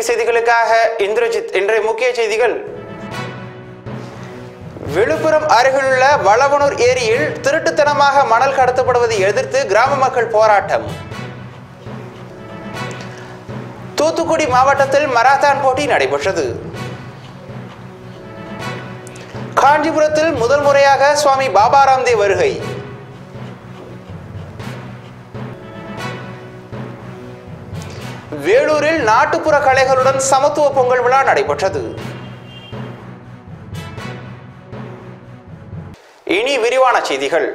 TV செய்திகளுக்காக இந்திரஜித் இன்றைய முக்கிய செய்திகள். விழுப்புரம் அருகிலுள்ள வளவனூர் ஏரியில் திருட்டுத்தனமாக மணல் கடத்தப்படுவதை எதிர்த்து கிராம மக்கள் போராட்டம். தூத்துக்குடி மாவட்டத்தில் மராத்தான் போட்டி நடைபெற்றது. காஞ்சிபுரத்தில் முதல் முறையாக சுவாமி பாபா ராம்தேவ் வருகை. வேலூரில் நாட்டுப்புற கலைகளுடன் சமத்துவ பொங்கல் விழா நடைபெற்றது. இனி விரிவான செய்திகள்.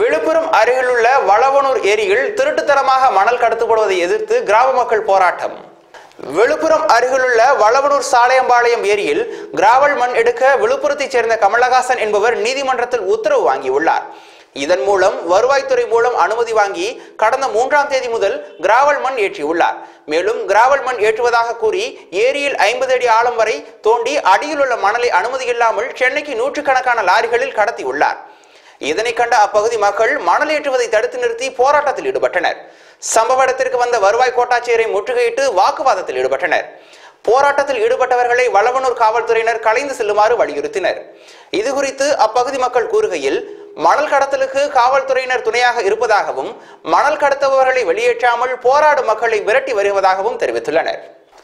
விழுப்புரம் அருகிலுள்ள வளவனூர் ஏரியில் திருட்டுத்தனமாக மணல் கடத்தப்படுவதை எதிர்த்து கிராம மக்கள் போராட்டம். விழுப்புரம் அருகிலுள்ள வளவனூர் சாலையம்பாளையம் ஏரியில் கிராவல் மண் எடுக்க விழுப்புரத்தைச் சேர்ந்த கமலஹாசன் என்பவர் நீதிமன்றத்தில் உத்தரவு வாங்கியுள்ளார். இதன் மூலம் வருவாய்த்துறை மூலம் அனுமதி வாங்கி கடந்த மூன்றாம் தேதி முதல் கிராவல் மண் ஏற்றியுள்ளார். மேலும் கிராவல் மண் ஏற்றுவதாக கூறி ஏரியில் ஐம்பது அடி ஆழம் வரை தோண்டி அடியில் உள்ள மணலை அனுமதி இல்லாமல் சென்னைக்கு நூற்றுக்கணக்கான லாரிகளில் கடத்தியுள்ளார். இதனை கண்ட அப்பகுதி மக்கள் மணல் ஏற்றுவதை தடுத்து நிறுத்தி போராட்டத்தில் ஈடுபட்டனர். சம்பவ இடத்திற்கு வந்த வருவாய் கோட்டாட்சியரை முற்றுகையிட்டு வாக்குவாதத்தில் ஈடுபட்டனர். போராட்டத்தில் ஈடுபட்டவர்களை வளவனூர் காவல்துறையினர் கலைந்து செல்லுமாறு வலியுறுத்தினர். இதுகுறித்து அப்பகுதி மக்கள் கூறுகையில் மணல் கடத்தலுக்கு காவல்துறையினர் துணையாக இருப்பதாகவும் மணல் கடத்துபவர்களை வெளியேற்றாமல் போராடும் மக்களை விரட்டி வருவதாகவும் தெரிவித்துள்ளனர்.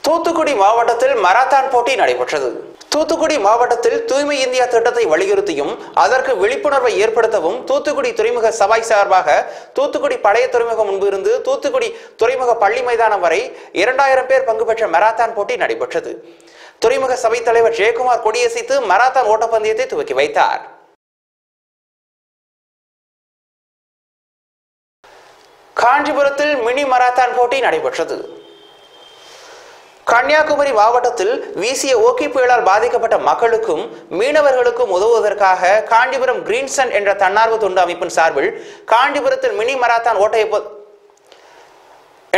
தூத்துக்குடி மாவட்டத்தில் மராத்தான் போட்டி நடைபெற்றது. தூத்துக்குடி மாவட்டத்தில் தூய்மை இந்தியா திட்டத்தை வலியுறுத்தியும் அதற்கு விழிப்புணர்வை ஏற்படுத்தவும் தூத்துக்குடி துறைமுக சபை சார்பாக தூத்துக்குடி பழைய துறைமுகம் முன்பு இருந்து தூத்துக்குடி துறைமுக பள்ளி மைதானம் வரை இரண்டாயிரம் பேர் பங்கு பெற்ற மராத்தான் போட்டி நடைபெற்றது. துறைமுக சபை தலைவர் ஜெயக்குமார் கொடியசைத்து மராத்தான் ஓட்டப்பந்தயத்தை துவக்கி வைத்தார். காஞ்சிபுரத்தில் மினி மராத்தான் போட்டி நடைபெற்றது. கன்னியாகுமரி மாவட்டத்தில் வீசிய ஓக்கி புயலால் பாதிக்கப்பட்ட மக்களுக்கும் மீனவர்களுக்கும் உதவுவதற்காக காஞ்சிபுரம் கிரீன்சன் என்ற தன்னார்வ தொண்டு அமைப்பின் சார்பில் காஞ்சிபுரத்தில் மினி மராத்தான் ஓட்ட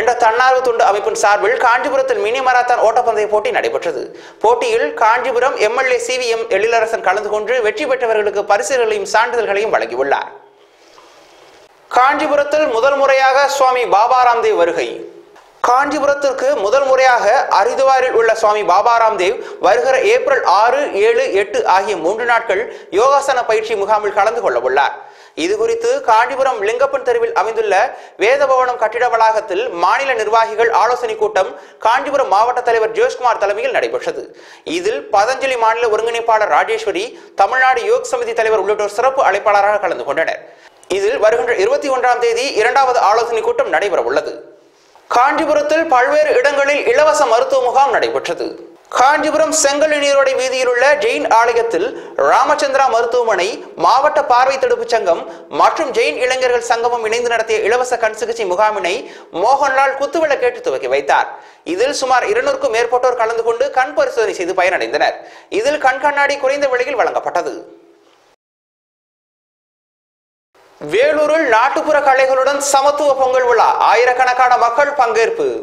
என்ற தன்னார்வ தொண்டு அமைப்பின் சார்பில் காஞ்சிபுரத்தில் மினி மராத்தான் ஓட்டப்பந்தய போட்டி நடைபெற்றது. போட்டியில் Kanchipuram MLA C V M Ezhilarasan கலந்து கொண்டு வெற்றி பெற்றவர்களுக்கு பரிசுகளையும் சான்றிதழ்களையும் வழங்கியுள்ளார். காஞ்சிபுரத்தில் முதல் முறையாக சுவாமி பாபா ராம்தேவ் வருகை. காஞ்சிபுரத்திற்கு முதல் முறையாக அரிதுவாரில் உள்ள சுவாமி பாபா ராம்தேவ் வருகிற ஏப்ரல் ஆறு ஏழு எட்டு ஆகிய மூன்று நாட்கள் யோகாசன பயிற்சி முகாமில் கலந்து கொள்ள உள்ளார். இது குறித்து காஞ்சிபுரம் லிங்கப்பன் தெருவில் அமைந்துள்ள வேதபவனம் கட்டிட வளாகத்தில் மாநில நிர்வாகிகள் ஆலோசனை கூட்டம் காஞ்சிபுரம் மாவட்ட தலைவர் ஜோஷ்குமார் தலைமையில் நடைபெற்றது. இதில் பதஞ்சலி மாநில ஒருங்கிணைப்பாளர் ராஜேஸ்வரி தமிழ்நாடு யோக் சமிதி தலைவர் உள்ளிட்டோர் சிறப்பு அழைப்பாளராக கலந்து கொண்டனர். இதில் வருகின்ற இருபத்தி ஒன்றாம் தேதி இரண்டாவது ஆலோசனை கூட்டம் நடைபெற உள்ளது காஞ்சிபுரத்தில் பல்வேறு இடங்களில் இலவச மருத்துவ முகாம் நடைபெற்றது. காஞ்சிபுரம் செங்கல் நீரோடை வீதியில் உள்ள ஜெயின் ஆலயத்தில் ராமச்சந்திரா மருத்துவமனை மாவட்ட பார்வை தடுப்பு சங்கம் மற்றும் ஜெயின் இளைஞர்கள் சங்கமும் இணைந்து நடத்திய இலவச கண் சிகிச்சை முகாமினை மோகன்லால் குத்துவிளக்கேட்டு துவக்கி வைத்தார். இதில் சுமார் இருநூறுக்கும் மேற்பட்டோர் கலந்து கொண்டு கண் பரிசோதனை செய்து பயனடைந்தனர். இதில் கண் கண்ணாடி குறைந்த விலையில் வழங்கப்பட்டது. வேலூரில் நாட்டுப்புற கலைகளுடன் சமத்துவ பொங்கல் விழா. ஆயிரக்கணக்கான மக்கள் பங்கேற்பு.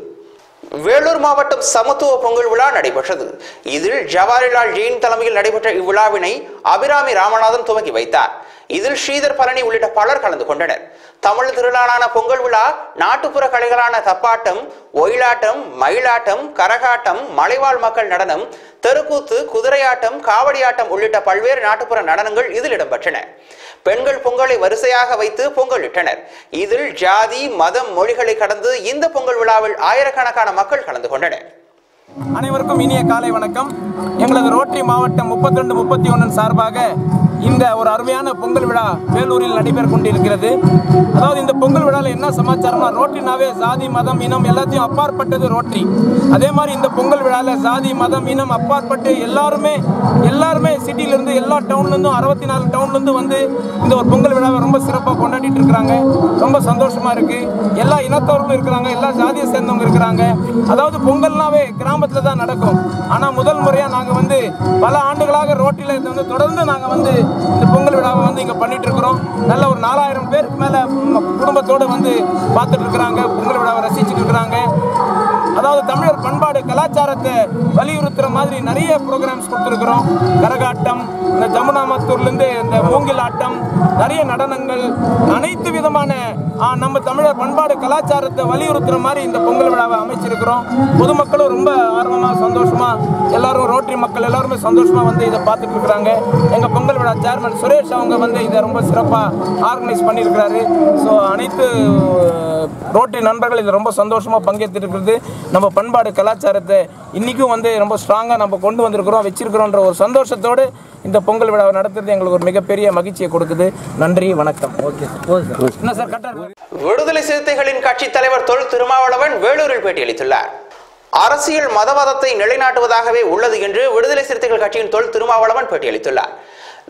வேலூர் மாவட்டம் சமத்துவ பொங்கல் விழா நடைபெற்றது. இதில் ஜவாஹர்லால் ஜெயின் தலைமையில் நடைபெற்ற இவ்விழாவினை அபிராமி ராமநாதன் துவக்கி வைத்தார். இதில் ஸ்ரீதர் பழனி உள்ளிட்ட பலர் கலந்து கொண்டனர். தமிழ் திருநாளான பொங்கல் விழா நாட்டுப்புற கலைகளான தப்பாட்டம் ஒயிலாட்டம் மயிலாட்டம் கரகாட்டம் மலைவாழ் மக்கள் நடனம் தெருக்கூத்து குதிரையாட்டம் காவடியாட்டம் உள்ளிட்ட பல்வேறு நாட்டுப்புற நடனங்கள் இதில் இடம்பெற்றன. பெண்கள் பொங்கலை வரிசையாக வைத்து பொங்கலிட்டனர். இதில் ஜாதி மதம் மொழிகளை கடந்து இந்த பொங்கல் விழாவில் ஆயிரக்கணக்கான மக்கள் கலந்து கொண்டனர். அனைவருக்கும் இனிய காலை வணக்கம். எங்களது ரோட்டரி மாவட்டம் முப்பத்தி ரெண்டு முப்பத்தி ஒன்றின் சார்பாக இந்த ஒரு அருமையான பொங்கல் விழா வேலூரில் நடைபெற கொண்டிருக்கிறது அதாவது இந்த பொங்கல் விழாவில் என்ன சமாச்சாரம்னா ரோட்டினாவே சாதி மதம் இனம் எல்லாத்தையும் அப்பாற்பட்டது ரோட்டரி. அதே மாதிரி இந்த பொங்கல் விழாவில் சாதி மதம் இனம் அப்பாற்பட்டு எல்லாருமே எல்லாருமே சிட்டியிலேருந்து எல்லா டவுன்லேருந்தும் அறுபத்தி நாலு டவுன்லேருந்து வந்து இந்த ஒரு பொங்கல் விழாவை ரொம்ப சிறப்பாக கொண்டாடிட்டு இருக்கிறாங்க. ரொம்ப சந்தோஷமாக இருக்குது எல்லா இனத்தவர்களும் இருக்கிறாங்க எல்லா ஜாதியை சேர்ந்தவங்க இருக்கிறாங்க. அதாவது பொங்கல்னாவே கிராமத்தில் தான் நடக்கும். ஆனால் முதல் முறையாக நாங்கள் வந்து பல ஆண்டுகளாக ரோட்டில் வந்து தொடர்ந்து நாங்கள் வந்து இந்த பொங்கல் விழாவை வந்து இங்கே பண்ணிட்டு இருக்கிறோம். நல்ல ஒரு நாலாயிரம் பேருக்கு மேலே குடும்பத்தோடு வந்து பார்த்துட்டு இருக்கிறாங்க. பொங்கல் விழாவை ரசிச்சுட்டு இருக்கிறாங்க. அதாவது தமிழர் பண்பாடு கலாச்சாரத்தை வலியுறுத்துற மாதிரி நிறைய ப்ரோக்ராம்ஸ் கொடுத்துருக்குறோம். கரகாட்டம் இந்த ஜமுனாமத்தூர்லேருந்து இந்த மூங்கில் ஆட்டம் நிறைய நடனங்கள் அனைத்து விதமான நம்ம தமிழர் பண்பாடு கலாச்சாரத்தை வலியுறுத்துற மாதிரி இந்த பொங்கல் விழாவை அமைச்சிருக்கிறோம். பொதுமக்களும் ரொம்ப ஆர்வமாக சந்தோஷமா எல்லாரும் ரோட்டரி மக்கள் எல்லாருமே சந்தோஷமா வந்து இதை பார்த்துட்டு இருக்கிறாங்க எங்க பொங்கல் விழா சேர்மன் சுரேஷ் அவங்க வந்து இதை ரொம்ப சிறப்பாக ஆர்கனைஸ் பண்ணியிருக்கிறாரு. ஸோ அனைத்து ரோட்டரி நண்பர்கள் இதில் ரொம்ப சந்தோஷமா பங்கேற்று இருக்கிறது நம்ம பண்பாடு கலாச்சாரத்தை இன்னைக்கும் வந்து ரொம்ப ஸ்ட்ராங்காக நம்ம கொண்டு வந்திருக்கிறோம் வச்சிருக்கிறோன்ற ஒரு சந்தோஷத்தோடு இந்த பொங்கல் விழாவை நடத்துறது எங்களுக்கு ஒரு மிகப்பெரிய மகிழ்ச்சியை கொடுக்குது. நன்றி வணக்கம். ஓகே என்ன சார் விடுதலை சிறுத்தைகளின் கட்சி தலைவர் தொல் திருமாவளவன் வேலூரில் பேட்டியளித்துள்ளார் அரசியல் மதவாதத்தை நிலைநாட்டுவதாகவே உள்ளது என்று விடுதலை சிறுத்தைகள் கட்சியின் தொல் திருமாவளவன் பேட்டியளித்துள்ளார்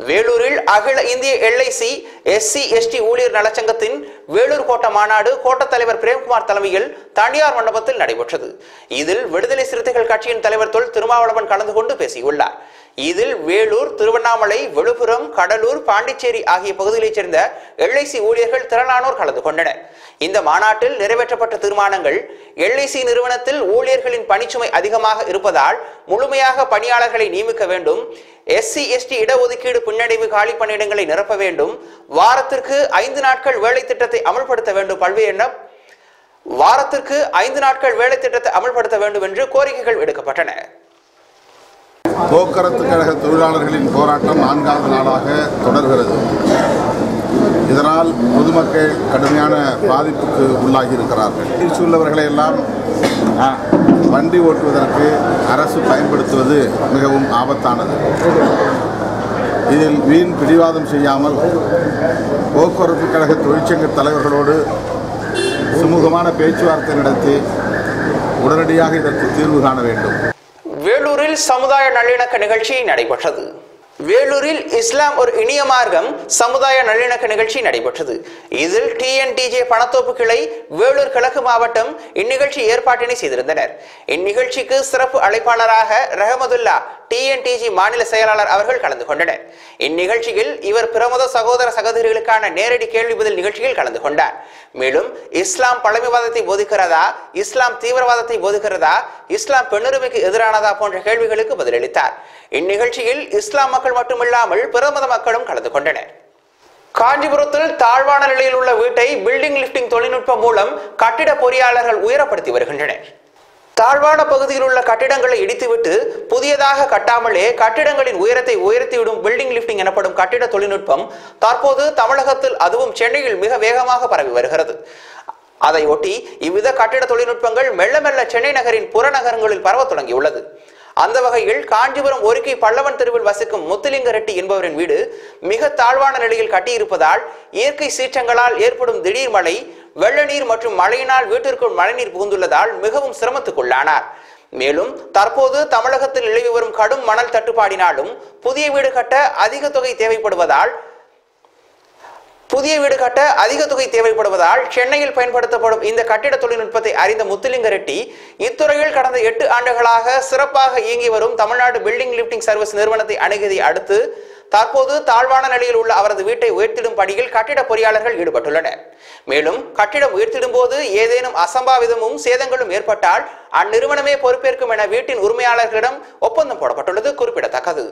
வேலூரில் அகில இந்திய எல்ஐசி எஸ்சி எஸ்டி ஊழியர் நலச்சங்கத்தின் வேலூர் கோட்ட மாநாடு கோட்டத் தலைவர் பிரேம்குமார் தலைமையில் தனியார் மண்டபத்தில் நடைபெற்றது. இதில் விடுதலை சிறுத்தைகள் கட்சியின் தலைவர் தொல் திருமாவளவன் கலந்து கொண்டு பேசியுள்ளார். இதில் வேலூர் திருவண்ணாமலை விழுப்புரம் கடலூர் பாண்டிச்சேரி ஆகிய பகுதிகளைச் சேர்ந்த எல்ஐசி ஊழியர்கள் திரளானோர் கலந்து கொண்டனர். இந்த மாநாட்டில் நிறைவேற்றப்பட்ட தீர்மானங்கள் எல்ஐசி நிறுவனத்தில் ஊழியர்களின் பணிச்சுமை அதிகமாக இருப்பதால் முழுமையாக பணியாளர்களை நியமிக்க வேண்டும். எஸ்சி எஸ்டி இடஒதுக்கீடு பின்னடைவு காலி பணியிடங்களை நிரப்ப வேண்டும். வாரத்திற்கு ஐந்து நாட்கள் வேலை திட்டத்தை அமல்படுத்த வேண்டும். பல்வேறு வாரத்திற்கு ஐந்து நாட்கள் வேலை திட்டத்தை அமல்படுத்த வேண்டும் என்று கோரிக்கைகள் விடுக்கப்பட்டன. போக்குவரத்து கழக தொழிலாளர்களின் போராட்டம் நான்காவது நாளாக தொடர்கிறது. இதனால் பொதுமக்கள் கடுமையான பாதிப்புக்கு உள்ளாகி இருக்கிறார்கள் உள்ளவர்களை எல்லாம் வண்டி ஓட்டுவதற்கு அரசு பயன்படுத்துவது மிகவும் ஆபத்தானது. இதில் வீண் பிடிவாதம் செய்யாமல் போக்குவரத்து கழக தொழிற்சங்க தலைவர்களோடு சுமூகமான பேச்சுவார்த்தை நடத்தி உடனடியாக இதற்கு தீர்வு காண வேண்டும். வேலூரில் சமுதாய நல்லிணக்க நிகழ்ச்சி நடைபெற்றது. வேலூரில் இஸ்லாம் ஒரு இனிய மார்க்கம் சமுதாய நல்லிணக்க நிகழ்ச்சி நடைபெற்றது. இதில் டிஎன்டிஜே பணத்தோப்பு கிளை வேலூர் கிழக்கு மாவட்டம் இந்நிகழ்ச்சி ஏற்பாட்டினை செய்திருந்தனர். இந்நிகழ்ச்சிக்கு சிறப்பு அழைப்பாளராக ரஹமதுல்லா டிஎன்டிஜி மாநில செயலாளர் அவர்கள் கலந்து கொண்டனர். இந்நிகழ்ச்சியில் இவர் பிரமத சகோதர சகோதரிகளுக்கான நேரடி கேள்வி பதில் நிகழ்ச்சியில் கலந்து கொண்டார். மேலும் இஸ்லாம் பழமைவாதத்தை போதிக்கிறதா? இஸ்லாம் தீவிரவாதத்தை போதிக்கிறதா? இஸ்லாம் பெண்ணுரிமைக்கு எதிரானதா போன்ற கேள்விகளுக்கு பதிலளித்தார். இந்நிகழ்ச்சியில் இஸ்லாம் மக்கள் மட்டுமில்லாமல் பிரமத மக்களும் கலந்து கொண்டனர். காஞ்சிபுரத்தில் தாழ்வான நிலையில் உள்ள வீட்டை பில்டிங் லிஃப்டிங் தொழில்நுட்பம் மூலம் கட்டிட பொறியாளர்கள் உயரப்படுத்தி வருகின்றனர். தாழ்வான பகுதியில் உள்ள கட்டிடங்களை இடித்துவிட்டு புதியதாக கட்டாமலே கட்டிடங்களின் உயரத்தை உயர்த்திவிடும் பில்டிங் லிப்டிங் எனப்படும் கட்டிட தொழில்நுட்பம் தற்போது தமிழகத்தில் அதுவும் சென்னையில் மிக வேகமாக பரவி வருகிறது. அதையொட்டி இவ்வித கட்டிட தொழில்நுட்பங்கள் மெல்ல மெல்ல சென்னை நகரின் புறநகரங்களில் பரவத் தொடங்கியுள்ளது. அந்த வகையில் காஞ்சிபுரம் ஒருக்கி பல்லவன் தெருவில் வசிக்கும் முத்துலிங்க ரெட்டி என்பவரின் வீடு மிக தாழ்வான நிலையில் கட்டியிருப்பதால் இயற்கை சீற்றங்களால் ஏற்படும் திடீர் மழை வெள்ள நீர் மற்றும் மழையினால் வீட்டிற்குள் மழைநீர் புகுந்துள்ளதால் மிகவும் சிரமத்துக்குள்ளானார். மேலும் தற்போது தமிழகத்தில் நிலவி வரும் கடும் மணல் தட்டுப்பாடினாலும் புதிய வீடு கட்ட அதிக தொகை தேவைப்படுவதால் புதிய வீடு கட்ட அதிக தொகை தேவைப்படுவதால் சென்னையில் பயன்படுத்தப்படும் இந்த கட்டிட தொழில்நுட்பத்தை அறிந்த முத்துலிங்க ரெட்டி இத்துறையில் கடந்த எட்டு ஆண்டுகளாக சிறப்பாக இயங்கி வரும் தமிழ்நாடு பில்டிங் லிஃப்டிங் சர்வீஸ் நிறுவனத்தை அணுகியதை அடுத்து தற்போது தாழ்வான நிலையில் உள்ள அவரது வீட்டை உயர்த்திடும் பணியில் கட்டிட பொறியாளர்கள் ஈடுபட்டுள்ளனர். மேலும் கட்டிடம் உயர்த்திடும் போது ஏதேனும் அசம்பாவிதமும் சேதங்களும் ஏற்பட்டால் அந்நிறுவனமே பொறுப்பேற்கும் என வீட்டின் உரிமையாளர்களிடம் ஒப்பந்தம் போடப்பட்டுள்ளது குறிப்பிடத்தக்கது.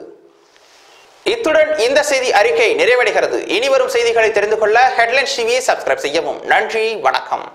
இத்துடன் இந்த செய்தி அறிக்கை நிறைவடைகிறது. இனி வரும் செய்திகளை தெரிந்து கொள்ள ஹெட்லைன்ஸ் டிவியை சப்ஸ்கிரைப் செய்யவும். நன்றி வணக்கம்.